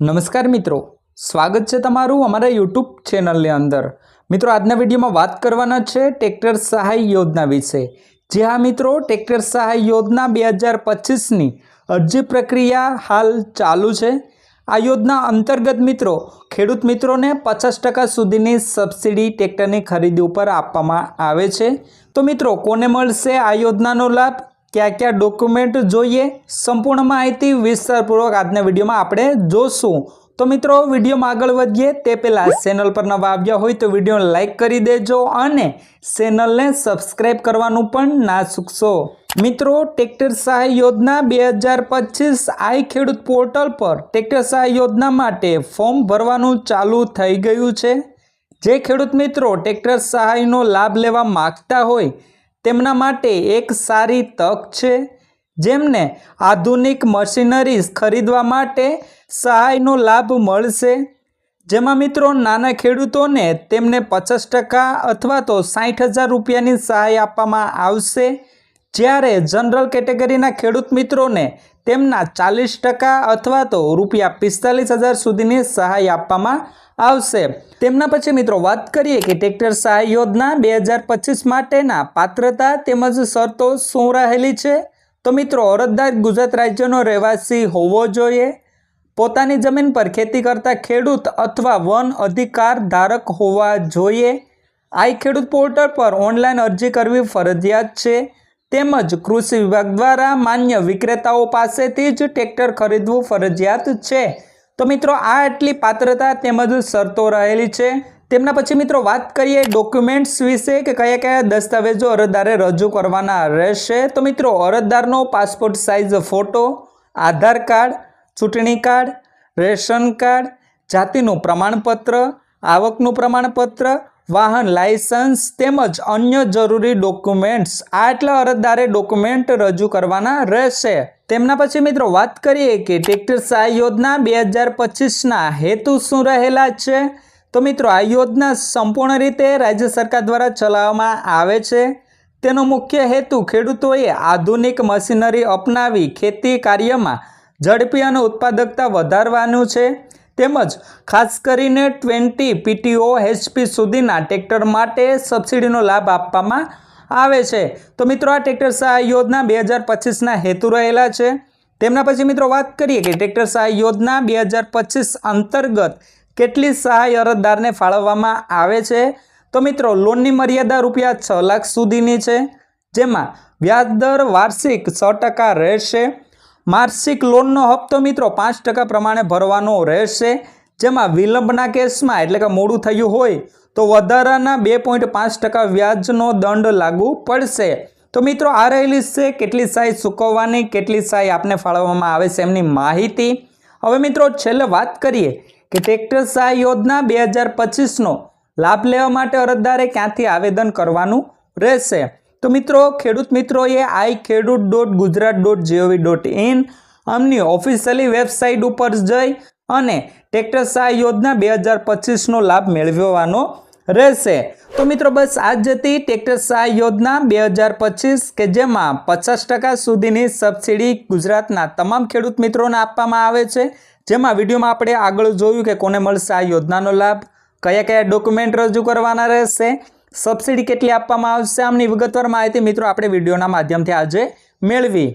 નમસ્કાર મિત્રો, સ્વાગત છે તમારું અમારા યુટ્યુબ ચેનલની અંદર. મિત્રો, આજના વિડીયોમાં વાત કરવાના છે ટ્રેક્ટર સહાય યોજના વિશે. જે હા મિત્રો, ટ્રેક્ટર સહાય યોજના બે હજાર પચીસની અરજી પ્રક્રિયા હાલ ચાલુ છે. આ યોજના અંતર્ગત મિત્રો, ખેડૂત મિત્રોને પચાસ ટકા સુધીની સબસિડી ટ્રેક્ટરની ખરીદી ઉપર આપવામાં આવે છે. તો મિત્રો, કોને મળશે આ યોજનાનો લાભ? કયા કયા ડોક્યુમેન્ટ જોઈએ? સંપૂર્ણ માહિતી વિસ્તારપૂર્વક આજના વિડીયોમાં આપણે જોશું. તો મિત્રો, વિડીયોમાં આગળ વધીએ. તે પહેલાં ચેનલ પર નવા આવ્યા હોય તો વિડીયોને લાઇક કરી દેજો અને ચેનલને સબસ્ક્રાઈબ કરવાનું પણ ના ચૂકશો. મિત્રો ટ્રેક્ટર સહાય યોજના બે હજાર પચીસ આઈ ખેડૂત પોર્ટલ પર ટ્રેક્ટર સહાય યોજના માટે ફોર્મ ભરવાનું ચાલુ થઈ ગયું છે. જે ખેડૂત મિત્રો ટ્રેક્ટર સહાયનો લાભ લેવા માગતા હોય તેમના માટે એક સારી તક છે, જેમને આધુનિક મશીનરીઝ ખરીદવા માટે સહાયનો લાભ મળશે. જેમાં મિત્રો, નાના ખેડૂતોને તેમને પચાસ ટકા અથવા તો સાઠ હજાર રૂપિયાની સહાય આપવામાં આવશે. જ્યારે જનરલ કેટેગરીના ખેડૂત મિત્રોને તેમના ચાલીસ ટકા અથવા તો રૂપિયા પિસ્તાલીસ હજાર સુધીની સહાય આપવામાં આવશે. તેમના પછી મિત્રો વાત કરીએ કે ટ્રેક્ટર સહાય યોજના બે હજાર પચીસ માટેના પાત્રતા તેમજ શરતો શું રહેલી છે? તો મિત્રો અરજદાર ગુજરાત રાજ્યનો રહેવાસી હોવો જોઈએ. પોતાની જમીન પર ખેતી કરતા ખેડૂત અથવા વન અધિકાર ધારક હોવા જોઈએ. આઈ ખેડૂત પોર્ટલ પર ઓનલાઈન અરજી કરવી ફરજિયાત છે. તેમજ કૃષિ વિભાગ દ્વારા માન્ય વિક્રેતાઓ પાસેથી જ ટ્રેક્ટર ખરીદવું ફરજિયાત છે. તો મિત્રો, આ એટલી પાત્રતા તેમજ શરતો રહેલી છે. તેમના પછી મિત્રો, વાત કરીએ ડોક્યુમેન્ટ્સ વિશે કે કયા કયા દસ્તાવેજો અરજદારે રજૂ કરવાના રહેશે. તો મિત્રો, અરજદારનો passport size photo, Aadhaar card, ચૂંટણી કાર્ડ, રેશન કાર્ડ, જાતિનું પ્રમાણપત્ર, આવકનું પ્રમાણપત્ર વાહન લાયસન્સ તેમજ અન્ય જરૂરી ડોક્યુમેન્ટ્સ. આટલા અરજદારે ડોક્યુમેન્ટ રજૂ કરવાના રહેશે. તેમના પછી મિત્રો વાત કરીએ કે ટ્રેક્ટર સહાય યોજના બે હજાર પચીસના હેતુ શું રહેલા છે? તો મિત્રો આ યોજના સંપૂર્ણ રીતે રાજ્ય સરકાર દ્વારા ચલાવવામાં આવે છે. તેનો મુખ્ય હેતુ ખેડૂતોએ આધુનિક મશીનરી અપનાવી ખેતી કાર્યમાં ઝડપી અને ઉત્પાદકતા વધારવાનું છે. તેમજ ખાસ કરીને ટ્વેન્ટી પીટીઓ એચપી સુધીના ટ્રેક્ટર માટે સબસિડીનો લાભ આપવામાં આવે છે. તો મિત્રો આ ટ્રેક્ટર સહાય યોજના બે હજાર પચીસના હેતુ રહેલા છે. તેમના પછી મિત્રો વાત કરીએ કે ટ્રેક્ટર સહાય યોજના બે હજાર પચીસ અંતર્ગત કેટલી સહાય અરજદારને ફાળવવામાં આવે છે? તો મિત્રો લોનની મર્યાદા રૂપિયા છ લાખ સુધીની છે, જેમાં વ્યાજદર વાર્ષિક છ ટકા રહેશે. માસિક લોનનો હપ્તો મિત્રો પાંચ ટકા પ્રમાણે ભરવાનો રહેશે. જેમાં વિલંબના કેસમાં એટલે કે મોડું થયું હોય તો વધારાના બે પોઈન્ટ પાંચ ટકા વ્યાજનો દંડ લાગુ પડશે. તો મિત્રો આ રહેલી છે, કેટલી સહાય ચૂકવવાની, કેટલી સહાય આપને ફાળવવામાં આવે છે એમની માહિતી. હવે મિત્રો છેલ્લે વાત કરીએ કે ટ્રેક્ટર સહાય યોજના બે હજાર પચીસનો લાભ લેવા માટે અરજદારે ક્યાંથી આવેદન કરવાનું રહેશે? તો મિત્રો, ખેડૂત મિત્રોએ I Khedut dot Gujarat dot GOV dot in અમની officially website ઉપર જઈ અને ટ્રેક્ટર સહાય યોજના બે હજાર પચીસનો લાભ મેળવવાનો રહેશે. તો મિત્રો, બસ આજ જતી ટ્રેક્ટર સહાય યોજના બે હજાર પચીસ કે જેમાં પચાસ ટકા સુધીની સબસિડી ગુજરાતના તમામ ખેડૂત મિત્રોને આપવામાં આવે છે. જેમાં વિડીયોમાં આપણે આગળ જોયું કે કોને મળશે આ યોજનાનો લાભ, કયા કયા ડોક્યુમેન્ટ રજૂ કરવાના રહેશે સબસિડી કેટલી આપવામાં આવશે આમની વિગતવાર માહિતી મિત્રો આપણે વિડીયોના માધ્યમથી આજે મેળવી.